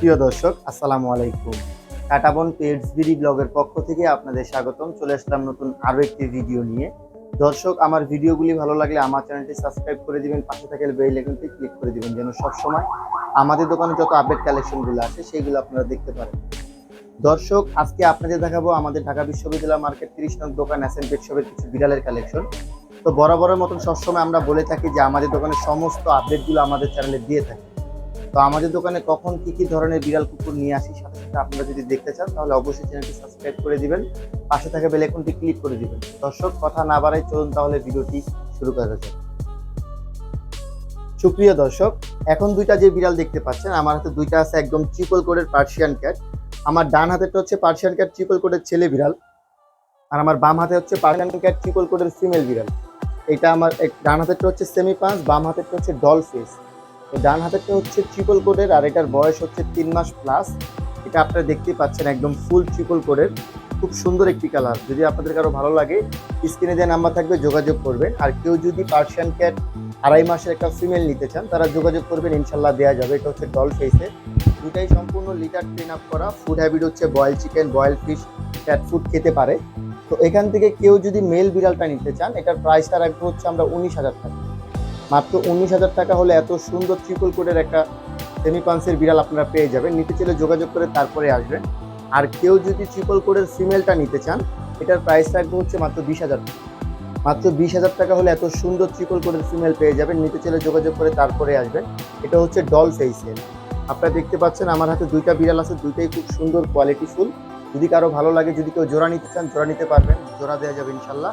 সুপ্রিয় দর্শক, আসসালামু আলাইকুম। কাটাবন পেডস বিডি ব্লগের পক্ষ থেকে আপনাদের স্বাগতম। চলে আসলাম নতুন আরও একটি ভিডিও নিয়ে। দর্শক, আমার ভিডিওগুলি ভালো লাগলে আমার চ্যানেলটি সাবস্ক্রাইব করে দিবেন, পাশে থাকা বেল আইকনটি ক্লিক করে দিবেন যেন সবসময় আমাদের দোকানে যত আপডেট কালেকশনগুলো আছে সেইগুলো আপনারা দেখতে পারেন। দর্শক, আজকে আপনাদের দেখাবো আমাদের ঢাকা বিশ্ববিদ্যালয় মার্কেট তিরিশ নং দোকান অ্যাসেন পেট শপের কিছু বিড়ালের কালেকশন। তো বরাবরের মতন সবসময় আমরা বলে থাকি যে আমাদের দোকানের সমস্ত আপডেটগুলো আমাদের চ্যানেলে দিয়ে থাকি। তো আমাদের দোকানে কখন কি কি ধরনের বিড়াল কুকুর নিয়ে আসি সাথে সাথে আপনারা যদি দেখতে চান, তাহলে অবশ্যই চ্যানেলটি সাবস্ক্রাইব করে দিবেন। পাশে থাকা বেল আইকনটি ক্লিক করে দিবেন। দর্শক, কথা না বাড়াই চলুন তাহলে ভিডিওটি শুরু করা যাক। সুপ্রিয় দর্শক, এখন দুইটা যে বিড়াল দেখতে পাচ্ছেন, আমার হাতে দুইটা আছে একদম ট্রিপল কোডের পার্সিয়ান ক্যাট আমার ডান হাতেটা হচ্ছে পার্সিয়ান ক্যাট ট্রিপল কোডের ছেলে বিড়াল। আর আমার বাম হাতে হচ্ছে পার্সিয়ান ক্যাট ট্রিপল কোডের ফিমেল বিড়াল। এটা আমার ডান হাতেরটা হচ্ছে সেমি পাঁচ বাম হাতেরটা হচ্ছে ডল ফেস তো ডান হাতেরটা হচ্ছে ট্রিপল কোডের আর এটার বয়স হচ্ছে তিন মাস প্লাস এটা আপনারা দেখতে পাচ্ছেন একদম ফুল ট্রিপল কোডের খুব সুন্দর একটি কালার যদি আপনাদের কারও ভালো লাগে স্ক্রিনে যে নাম্বার থাকবে, যোগাযোগ করবেন। আর কেউ যদি পার্সিয়ান ক্যাট আড়াই মাসের একটা ফিমেল নিতে চান, তারা যোগাযোগ করবেন, ইনশাল্লাহ দেওয়া যাবে। এটা হচ্ছে ডল ফেসের দুটাই সম্পূর্ণ লিটার ট্রেন আপ করা। ফুড হ্যাবিট হচ্ছে boil chicken boil fish cat food খেতে পারে। তো এখান থেকে কেউ যদি মেল বিড়ালটা নিতে চান, এটার প্রাইসটা রাখব হচ্ছে আমরা উনিশ হাজার টাকা। মাত্র উনিশ হাজার টাকা হলে এত সুন্দর ট্রিপল কোডের একটা সেমি বিড়াল আপনারা পেয়ে যাবেন। নিতে চাইলে যোগাযোগ করে তারপরে আসবেন। আর কেউ যদি ট্রিপল কোডের ফিমেলটা নিতে চান, এটার প্রাইস রাখব হচ্ছে মাত্র বিশ হাজার মাত্র বিশ হাজার টাকা হলে এত সুন্দর ট্রিপল কোডের ফিমেল পেয়ে যাবেন। নিতে চাইলে যোগাযোগ করে তারপরে আসবেন। এটা হচ্ছে ডল ফেসের আপনারা দেখতে পাচ্ছেন আমার হাতে দুইটা বিড়াল আছে, দুইটাই খুব সুন্দর কোয়ালিটি ফুল। যদি কারও ভালো লাগে, যদি কেউ জোড়া নিতে চান, জোড়া নিতে পারবেন। জোড়া দেওয়া যাবে ইনশাল্লাহ।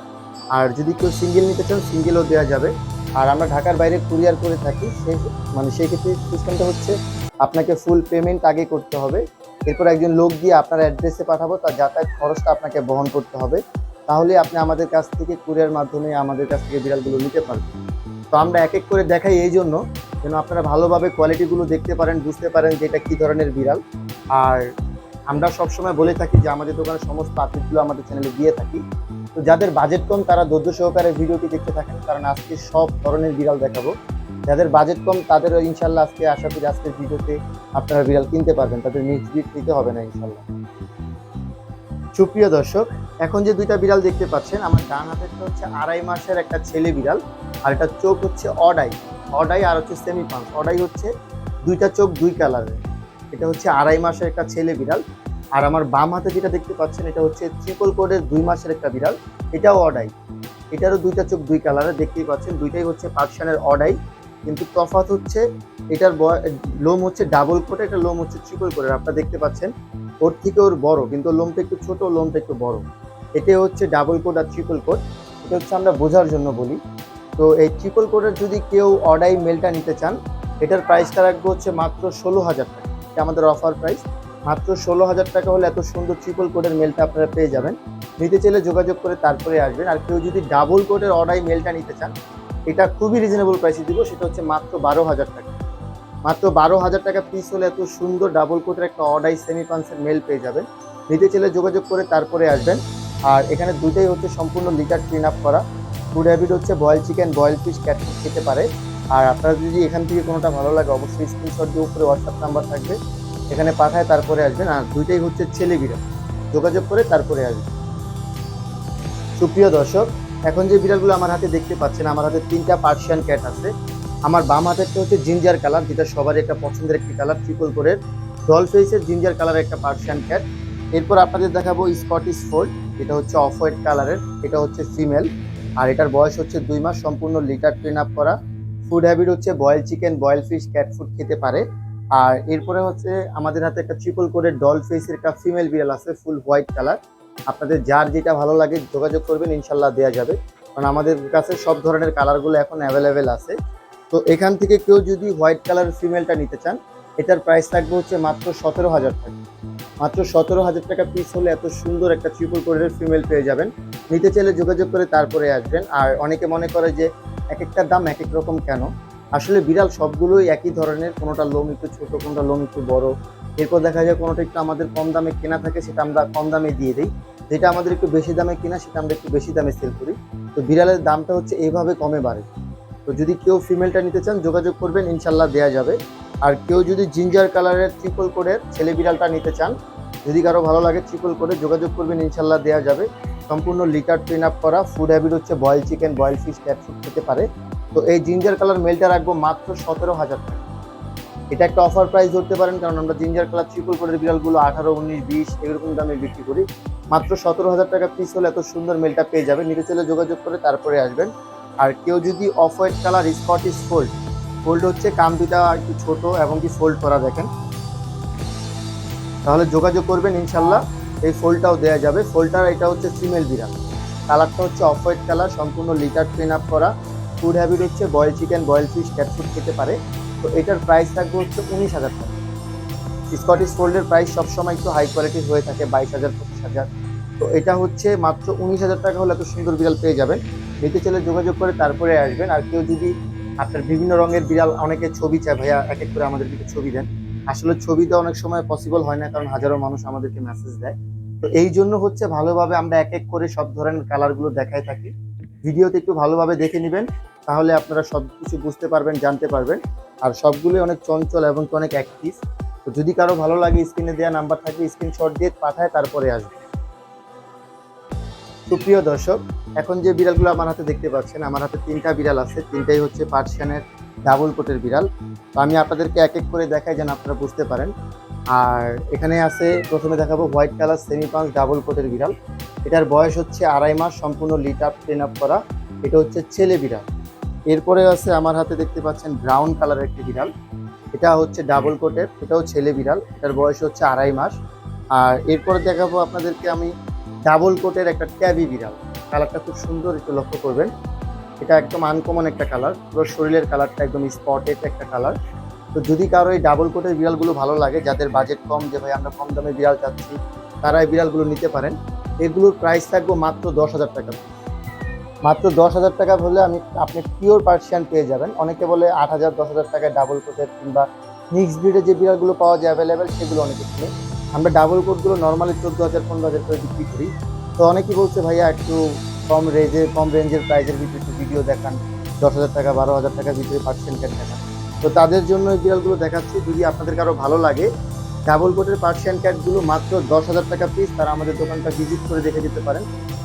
আর যদি কেউ সিঙ্গেল নিতে চান সিঙ্গেলও দেওয়া যাবে। আর আমরা ঢাকার বাইরে কুরিয়ার করে থাকি, সে মানে সেই ক্ষেত্রে সিস্টেমটা হচ্ছে আপনাকে ফুল পেমেন্ট আগে করতে হবে। এরপর একজন লোক দিয়ে আপনার অ্যাড্রেসে পাঠাবো, তার যাতায়াত খরচটা আপনাকে বহন করতে হবে। তাহলে আপনি আমাদের কাছ থেকে কুরিয়ার মাধ্যমে আমাদের কাছ থেকে বিড়ালগুলো নিতে পারবেন। তো আমরা এক এক করে দেখাই এই জন্য, যেন আপনারা ভালোভাবে কোয়ালিটিগুলো দেখতে পারেন, বুঝতে পারেন যে এটা কী ধরনের বিড়াল। আর আমরা সবসময় বলে থাকি যে আমাদের দোকানের সমস্ত আপডেটগুলো আমাদের চ্যানেলে দিয়ে থাকি। তো যাদের বাজেট কম, তারা ধৈর্য সহকারে ভিডিওটি দেখতে থাকেন, কারণ আজকে সব ধরনের বিড়াল দেখাবো। যাদের বাজেট কম তাদের ইনশাল্লাহ আজকে আশা করি আজকের ভিডিওতে আপনারা বিড়াল কিনতে পারবেন, তাদের গিফট নিতে হবে না ইনশাল্লাহ। সুপ্রিয় দর্শক, এখন যে দুইটা বিড়াল দেখতে পাচ্ছেন, আমার ডান হাতেরটা হচ্ছে আড়াই মাসের একটা ছেলে বিড়াল, আর এটা চোখ হচ্ছে অডাই অডাই আর হচ্ছে সেমি পাঁচ অডাই হচ্ছে দুইটা চোখ দুই কালারের এটা হচ্ছে আড়াই মাসের একটা ছেলে বিড়াল আর আমার বাম হাতে যেটা দেখতে পাচ্ছেন, এটা হচ্ছে ট্রিপল কোডের দুই মাসের একটা বিড়াল। এটাও অডাই। এটারও দুইটা চোখ দুই কালারের দেখতেই পাচ্ছেন। দুইটাই হচ্ছে পার্সিয়ানের অডাই। কিন্তু তফাত হচ্ছে, এটার লোম হচ্ছে ডাবল কোট এটা লোম হচ্ছে ট্রিপল কোটের আপনারা দেখতে পাচ্ছেন, ওর থেকে ওর বড়, কিন্তু লোমটা একটু ছোট, লোমটা একটু বড়। এটা হচ্ছে ডাবল কোট আর ট্রিপল কোট এটা হচ্ছে আমরা বোঝার জন্য বলি। তো এই ট্রিপল কোটের যদি কেউ অডাই মেলটা নিতে চান, এটার প্রাইসটা রাখব হচ্ছে মাত্র ষোলো হাজার টাকা। এটা আমাদের অফার প্রাইস মাত্র ষোলো হাজার টাকা হলে এত সুন্দর ট্রিপল কোডের মেলটা আপনারা পেয়ে যাবেন। নিতে চাইলে যোগাযোগ করে তারপরে আসবেন। আর কেউ যদি ডাবল কোডের অর্ডাই মেলটা নিতে চান, এটা খুবই রিজনেবল প্রাইসে দিব। সেটা হচ্ছে মাত্র বারো হাজার টাকা। মাত্র বারো হাজার টাকা পিস হলে এত সুন্দর ডাবল কোটের একটা অর্ডাই সেমি পান্সের মেল পেয়ে যাবেন। নিতে চাইলে যোগাযোগ করে তারপরে আসবেন। আর এখানে দুইটাই হচ্ছে সম্পূর্ণ লিটার ক্লিন আপ করা। ফুড হ্যাবিট হচ্ছে boil chicken boil fish cat খেতে পারে। আর আপনারা যদি এখান থেকে কোনোটা ভালো লাগে, অবশ্যই স্ক্রিনশট দিয়ে উপরে হোয়াটসঅ্যাপ নাম্বার থাকবে। এখানে পাঠায়, তারপরে আসবেন। আর দুইটাই হচ্ছে ছেলে বিড়াল যোগাযোগ করে তারপরে আসবেন। সুপ্রিয় দর্শক, এখন যে বিড়ালগুলো আমার হাতে দেখতে পাচ্ছেন, আমার হাতে তিনটা পার্সিয়ান ক্যাট আছে। আমার বাম হাতেরটা হচ্ছে জিঞ্জার কালার, যেটা সবারই একটা পছন্দের একটি কালার ট্রিপল করে ডল ফেসের জিঞ্জার কালারের একটা পার্সিয়ান ক্যাট। এরপর আপনাদের দেখাবো স্কটিশ ফোল্ড এটা হচ্ছে অফ হোয়াইট কালারের, এটা হচ্ছে ফিমেল। আর এটার বয়স হচ্ছে দুই মাস, সম্পূর্ণ লিটার ট্রেন আপ করা। ফুড হ্যাবিট হচ্ছে boil chicken, boil fish, cat food খেতে পারে। আর এরপরে হচ্ছে আমাদের হাতে একটা ট্রিপল করে ডল ফেসের একটা ফিমেল বিড়াল আছে ফুল হোয়াইট কালার আপনাদের যার যেটা ভালো লাগে যোগাযোগ করবেন, ইনশাল্লাহ দেওয়া যাবে। কারণ আমাদের কাছে সব ধরনের কালারগুলো এখন অ্যাভেলেবেল আছে। তো এখান থেকে কেউ যদি হোয়াইট কালার ফিমেলটা নিতে চান, এটার প্রাইস থাকবে হচ্ছে মাত্র সতেরো হাজার টাকা। মাত্র সতেরো হাজার টাকা পিস হলে এত সুন্দর একটা ট্রিপল কোডের ফিমেল পেয়ে যাবেন। নিতে চাইলে যোগাযোগ করে তারপরে আসবেন। আর অনেকে মনে করে যে এক একটার দাম এক এক রকম কেন? আসলে বিড়াল সবগুলোই একই ধরনের, কোনোটা লোম একটু ছোট, কোনোটা লোম একটু বড়। এরপর দেখা যায় কোনোটা একটু আমাদের কম দামে কেনা থাকে, সেটা আমরা কম দামে দিয়ে দিই। যেটা আমাদের একটু বেশি দামে কেনা, সেটা আমরা একটু বেশি দামে সেল করি। তো বিড়ালের দামটা হচ্ছে এইভাবে কমে বাড়ে। তো যদি কেউ ফিমেলটা নিতে চান, যোগাযোগ করবেন ইনশাল্লাহ দেওয়া যাবে। আর কেউ যদি জিঞ্জার কালারের ট্রিপল কোডের ছেলে বিড়ালটা নিতে চান, যদি কারও ভালো লাগে ট্রিপল করে যোগাযোগ করবেন ইনশাল্লাহ দেওয়া যাবে। সম্পূর্ণ লিটার ট্রেন আপ করা ফুড হ্যাবিট হচ্ছে boil chicken boil fish cat food খেতে পারে। তো এই জিঞ্জার কালার মেলটা রাখব মাত্র সতেরো হাজার টাকা। এটা একটা অফার প্রাইস ধরতে পারেন, কারণ আমরা জিঞ্জার কালার ট্রিপল কোডের বিড়ালগুলো আঠারো, উনিশ, বিশ, এরকম দামে বিক্রি করি। মাত্র সতেরো হাজার টাকা পিস হলে এত সুন্দর মেলটা পেয়ে যাবে নিতে চলে যোগাযোগ করে তারপরে আসবেন। আর কেউ যদি off white colour Scottish fold fold হচ্ছে কাম দুটা একটু ছোট এবং কি ফোল্ড করা দেখেন। তাহলে যোগাযোগ করবেন ইনশাল্লাহ। এই ফোল্ডটাও দেওয়া যাবে। ফোল্ডটার এটা হচ্ছে ফিমেল বিড়াল। কালারটা হচ্ছে অফ হোয়াইট কালার সম্পূর্ণ লিটার ট্রেন আপ করা। ফুড হ্যাবিট হচ্ছে boil chicken boil fish cat food খেতে পারে। তো এটার প্রাইস থাকবে হচ্ছে উনিশ হাজার টাকা। স্কটিশ ফোল্ডের প্রাইস সবসময় একটু হাই কোয়ালিটির হয়ে থাকে, বাইশ হাজার, পঁচিশ হাজার। তো এটা হচ্ছে মাত্র উনিশ হাজার টাকা হলে এত সুন্দর বিড়াল পেয়ে যাবেন। নিতে চলে যোগাযোগ করে তারপরে আসবেন। আর কেউ যদি আপনার বিভিন্ন রঙের বিড়াল, অনেকে ছবি চায়, ভাইয়া এক এক করে আমাদের দিকে ছবি দেন। আসলে ছবিতে অনেক সময় পসিবল হয় না, কারণ হাজারো মানুষ আমাদেরকে মেসেজ দেয়। তো এই জন্য হচ্ছে ভালোভাবে আমরা এক এক করে সব ধরনের কালারগুলো দেখাই থাকি। ভিডিওতে একটু ভালোভাবে দেখে নেবেন, তাহলে আপনারা সব কিছু বুঝতে পারবেন, জানতে পারবেন। আর সবগুলোই অনেক চঞ্চল এবং অনেক অ্যাক্টিভ তো যদি কারও ভালো লাগে স্ক্রিনে দেওয়া নাম্বার থাকবে স্ক্রিনশট দিয়ে পাঠায়, তারপরে আসবে। সুপ্রিয় দর্শক, এখন যে বিড়ালগুলো আমার হাতে দেখতে পাচ্ছেন, আমার হাতে তিনটা বিড়াল আছে। তিনটাই হচ্ছে পার্সিয়ানের ডাবল কোটের বিড়াল। তো আমি আপনাদেরকে এক এক করে দেখাই যেন আপনারা বুঝতে পারেন। আর এখানে আছে, প্রথমে দেখাবো হোয়াইট কালার সেমি পাঁচ ডাবল কোটের বিড়াল। এটার বয়স হচ্ছে আড়াই মাস, সম্পূর্ণ লিট আপ ট্রেন আপ করা। এটা হচ্ছে ছেলে বিড়াল। এরপরে আছে আমার হাতে দেখতে পাচ্ছেন ব্রাউন কালারের একটি বিড়াল। এটা হচ্ছে ডাবল কোটের এটাও ছেলে বিড়াল। এটার বয়স হচ্ছে আড়াই মাস। আর এরপরে দেখাবো আপনাদেরকে আমি ডাবল কোটের একটা ট্যাবি বিড়াল। কালারটা খুব সুন্দর, একটু লক্ষ্য করবেন। এটা একদম আনকমন একটা কালার পুরো শরীরের কালারটা একদম স্পটেড একটা কালার তো যদি কারও এই ডাবল কোটের বিড়ালগুলো ভালো লাগে, যাদের বাজেট কম যে ভাই আমরা কম দামে বিড়াল চাচ্ছি, তারা এই বিড়ালগুলো নিতে পারেন। এগুলোর প্রাইস থাকবে মাত্র দশ হাজার টাকা। মাত্র দশ হাজার টাকা হলে আমি, আপনি পিওর পার্সিয়ান পেয়ে যাবেন। অনেকে বলে আট হাজার, দশ হাজার টাকায় ডাবল কোটের কিংবা মিক্স ব্রিডের যে বিড়ালগুলো পাওয়া যায় অ্যাভেলেবেল সেগুলো অনেকে কিনে। আমরা ডাবল কোটগুলো নর্মালি চোদ্দ হাজার, পনেরো হাজার করে বিক্রি করি। তো অনেকেই বলছে, ভাইয়া, একটু কম রেঞ্জের কম রেঞ্জের প্রাইজের ভিতরে একটু ভিডিও দেখান। দশ হাজার টাকা, বারো হাজার টাকার ভিতরে পার্সিয়ান ক্যাট দেখান? তো তাদের জন্য এই বিড়ালগুলো দেখাচ্ছি, যদি আপনাদের কারও ভালো লাগে। ডাবল কোটের পার্সিয়ান ক্যাটগুলো মাত্র দশ হাজার টাকা পিস তারা আমাদের দোকানটা ভিজিট করে দেখে দিতে পারেন।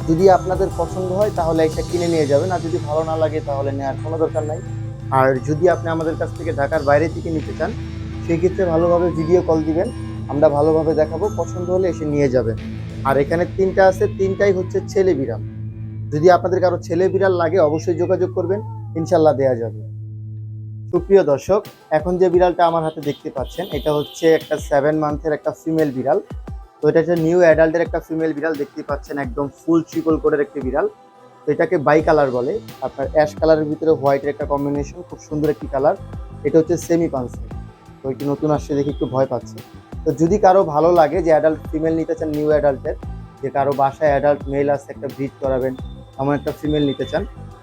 যদি আপনাদের পছন্দ হয়, তাহলে এটা কিনে নিয়ে যাবেন। আর যদি ভালো না লাগে, তাহলে নেওয়ার কোনো দরকার নাই। আর যদি আপনি আমাদের কাছ থেকে ঢাকার বাইরে থেকে নিতে চান সেই ক্ষেত্রে ভালোভাবে ভিডিও কল দিবেন। আমরা ভালোভাবে দেখাবো। পছন্দ হলে এসে নিয়ে যাবেন। আর এখানে তিনটা আছে, তিনটাই হচ্ছে ছেলে বিড়াল। যদি আপনাদের কারও ছেলে বিড়াল লাগে, অবশ্যই যোগাযোগ করবেন। ইনশাল্লাহ দেয়া যাবে। সুপ্রিয় দর্শক, এখন যে বিড়ালটা আমার হাতে দেখতে পাচ্ছেন, এটা হচ্ছে একটা সেভেন মান্থের একটা ফিমেল বিড়াল। তো এটা হচ্ছে নিউ অ্যাডাল্টের একটা ফিমেল বিড়াল, দেখতে পাচ্ছেন একদম ফুল ট্রিপল কোডের একটি বিড়াল। তো এটাকে বাই কালার বলে, আপনার অ্যাশ কালারের ভিতরে হোয়াইটের একটা কম্বিনেশন খুব সুন্দর একটি কালার এটা হচ্ছে সেমি পান্সি তো একটু নতুন আসছে দেখে একটু ভয় পাচ্ছে। তো যদি কারও ভালো লাগে যে অ্যাডাল্ট ফিমেল নিতে চান নিউ অ্যাডাল্টের যে কারও বাসায় অ্যাডাল্ট মেল আছে, একটা ব্রিড করাবেন, এমন একটা ফিমেল নিতে চান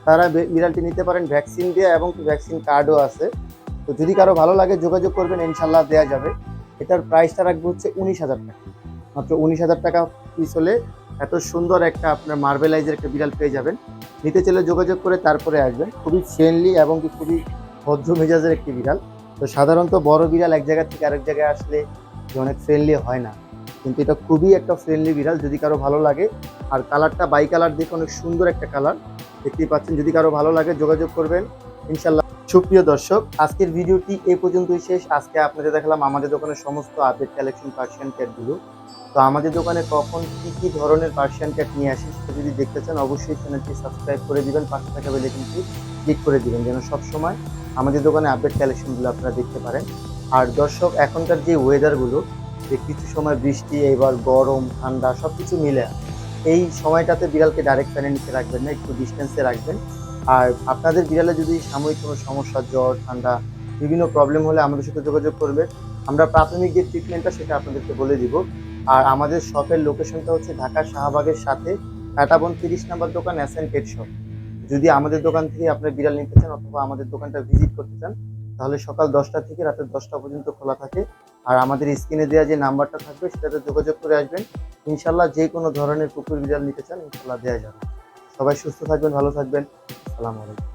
তারা বিড়ালটি নিতে পারেন ভ্যাকসিন দেওয়া এবং ভ্যাকসিন কার্ডও আছে। তো যদি কারও ভালো লাগে যোগাযোগ করবেন, ইনশাল্লাহ দেওয়া যাবে। এটার প্রাইসটা রাখব হচ্ছে উনিশ হাজার টাকা। মাত্র উনিশ হাজার টাকা পিস হলে এত সুন্দর একটা আপনার মার্বেলাইজের একটা বিড়াল পেয়ে যাবেন। নিতে চলে যোগাযোগ করে তারপরে আসবেন। খুবই ফ্রেন্ডলি এবং খুবই ভদ্র মেজাজের একটি বিড়াল। তো সাধারণত বড় বিড়াল এক জায়গা থেকে আরেক জায়গায় আসলে অনেক ফ্রেন্ডলি হয় না। কিন্তু এটা খুবই একটা ফ্রেন্ডলি বিড়াল। যদি কারও ভালো লাগে, আর কালারটা বাই কালার দেখে অনেক সুন্দর একটা কালার দেখতেই পাচ্ছেন। যদি কারও ভালো লাগে যোগাযোগ করবেন, ইনশাল্লাহ। সুপ্রিয় দর্শক, আজকের ভিডিওটি এই পর্যন্তই শেষ। আজকে আপনাদের দেখালাম আমাদের দোকানের সমস্ত আপডেট কালেকশন পার্সিয়ান ক্যাটগুলো তো আমাদের দোকানে কখন কি কি ধরনের পার্সিয়ান ক্যাট নিয়ে আসি সেটা যদি দেখতে চান, অবশ্যই চ্যানেলটি সাবস্ক্রাইব করে দিবেন। পাশে থাকা বেলে কিন্তু ক্লিক করে দিবেন, যেন সবসময় আমাদের দোকানে আপডেট কালেকশনগুলো আপনারা দেখতে পারেন। আর দর্শক, এখনকার যে ওয়েদারগুলো যে কিছু সময় বৃষ্টি, এবার গরম, ঠান্ডা সব কিছু মিলে এই সময়টাতে বিড়ালকে ডাইরেক্ট ফ্যানে নিচে রাখবেন না, একটু ডিস্টেন্সে রাখবেন। আর আপনাদের বিড়ালে যদি সাময়িক কোনো সমস্যা, জ্বর, ঠান্ডা, বিভিন্ন প্রবলেম হলে আমাদের সাথে যোগাযোগ করবে। আমরা প্রাথমিক যে ট্রিটমেন্টটা সেটা আপনাদেরকে বলে দিব। আর আমাদের শপের লোকেশনটা হচ্ছে ঢাকা শাহবাগের সাথে কাটাবন তিরিশ নাম্বার দোকান অ্যাসেন পেট শপ যদি আমাদের দোকান থেকে আপনার বিড়াল নিতে চান অথবা আমাদের দোকানটা ভিজিট করতে চান, তাহলে সকাল দশটা থেকে রাতের দশটা পর্যন্ত খোলা থাকে। আর আমাদের স্ক্রিনে দেওয়া যে নাম্বারটা থাকবে, সেটাতে যোগাযোগ করে আসবেন। ইনশাল্লাহ যে কোনো ধরনের কুকুর বিড়াল নিতে চান ইনশাল্লাহ দেওয়া যাবে। সবাই সুস্থ থাকবেন, ভালো থাকবেন। আসসালামু আলাইকুম।